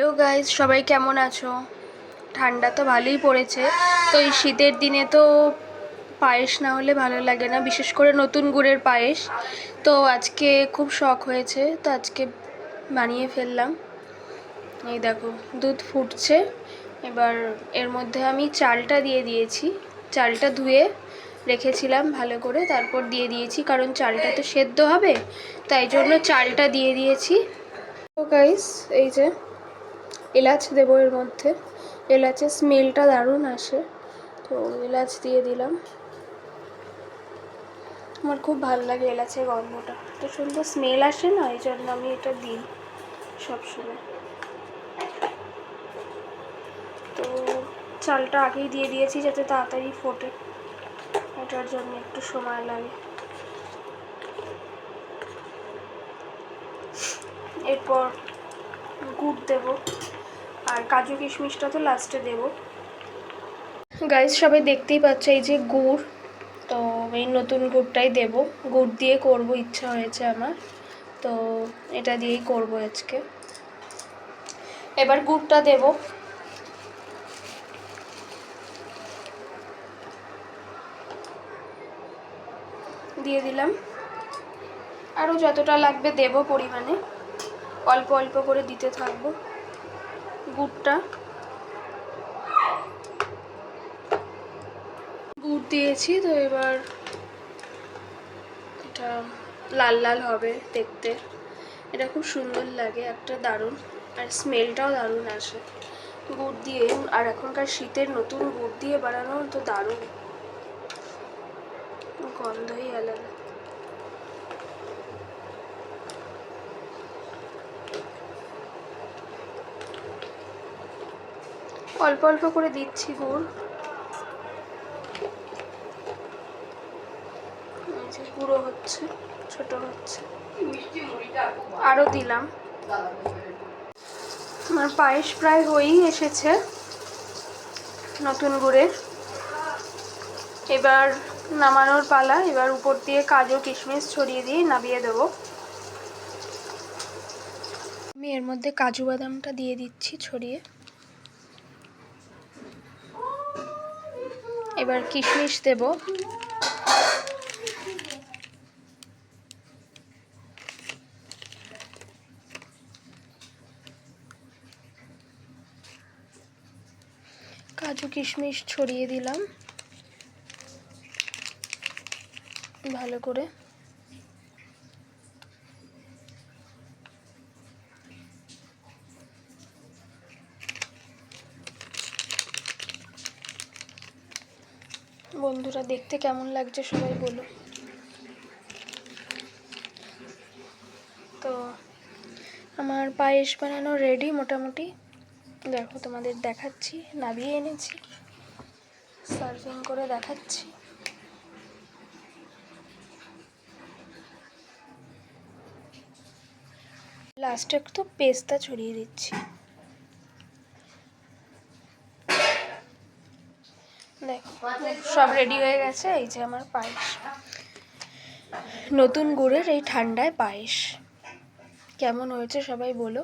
Hello guys সবাই কেমন আছো? ঠান্ডা তো ভালোই পড়েছে। তো এই শীতের দিনে তো পায়েস না হলে ভালো লাগে না, বিশেষ করে নতুন গুড়ের পায়েস। তো আজকে খুব শখ হয়েছে, তো আজকে বানিয়ে ফেললাম। এই দেখো, দুধ ফুটছে। এবার এর মধ্যে আমি চালটা দিয়ে দিয়েছি। চালটা ধুয়ে রেখেছিলাম ভালো করে, তারপর দিয়ে দিয়েছি, কারণ চালটা তো সেদ্ধ হবে, তাই জন্য চালটা দিয়ে দিয়েছি। গাইস, এই যে এলাচ দেবো এর মধ্যে। এলাচের স্মেলটা দারুণ আসে। তো এলাচ দিয়ে দিলাম। আমার খুব ভালো লাগে এলাচের গন্ধটা। তো সুন্দর স্মেল আসে না, এই জন্য আমি এটা দিই সবসময়। তো চালটা আগেই দিয়ে দিয়েছি যাতে তাড়াতাড়ি ফোটে। এটার জন্য একটু সময় লাগে। এরপর গুড় দেব। আর কাজু কিশমিশটা তো লাস্টে দেব। গাইজ সবাই দেখতেই পাচ্ছে এই যে গুড়। তো এই নতুন গুড়টাই দেব। গুড় দিয়ে করব, ইচ্ছা হয়েছে আমার। তো এটা দিয়েই করব আজকে। এবার গুড়টা দেব। দিয়ে দিলাম। আরও যতটা লাগবে দেব পরিমাণে। অল্প অল্প করে দিতে থাকব। গুড়টা। গুড় দিয়েছি, তো এবার এটা লাল লাল হবে দেখতে। এটা খুব সুন্দর লাগে, একটা দারুণ, আর স্মেলটাও দারুণ আসে। গুড় দিয়ে, আর এখনকার শীতের নতুন গুড় দিয়ে বানানো তো দারুণ। গন্ধই আলাদা। অল্প অল্প করে দিচ্ছি গুড়। গুঁড়ো হচ্ছে, ছোট হচ্ছে। আরও দিলাম। আমার পায়েস প্রায় হয়েই এসেছে নতুন গুড়ের। এবার নামানোর পালা, এবার উপর দিয়ে কাজু, কিশমিশ ছড়িয়ে দিয়ে নামিয়ে দেবো। আমি এর মধ্যে কাজু বাদামটা দিয়ে দিচ্ছি ছড়িয়ে। এবার কিশমিশ দেব। কাজু কিশমিশ ছড়িয়ে দিলাম। ভালো করে। বন্ধুরা, দেখতে কেমন লাগছে সবাই বলো। তো আমার পায়েস বানানো রেডি মোটামুটি। দেখো, তোমাদের দেখাচ্ছি নাবিয়ে এনেছি সার্ভিং করে দেখাচ্ছি। লাস্টে একটু পেস্তা ছড়িয়ে দিচ্ছি। সব রেডি হয়ে গেছে, এই যে আমার পায়েস। নতুন গুড়ের এই ঠান্ডায় পায়েস। কেমন হয়েছে সবাই বলো।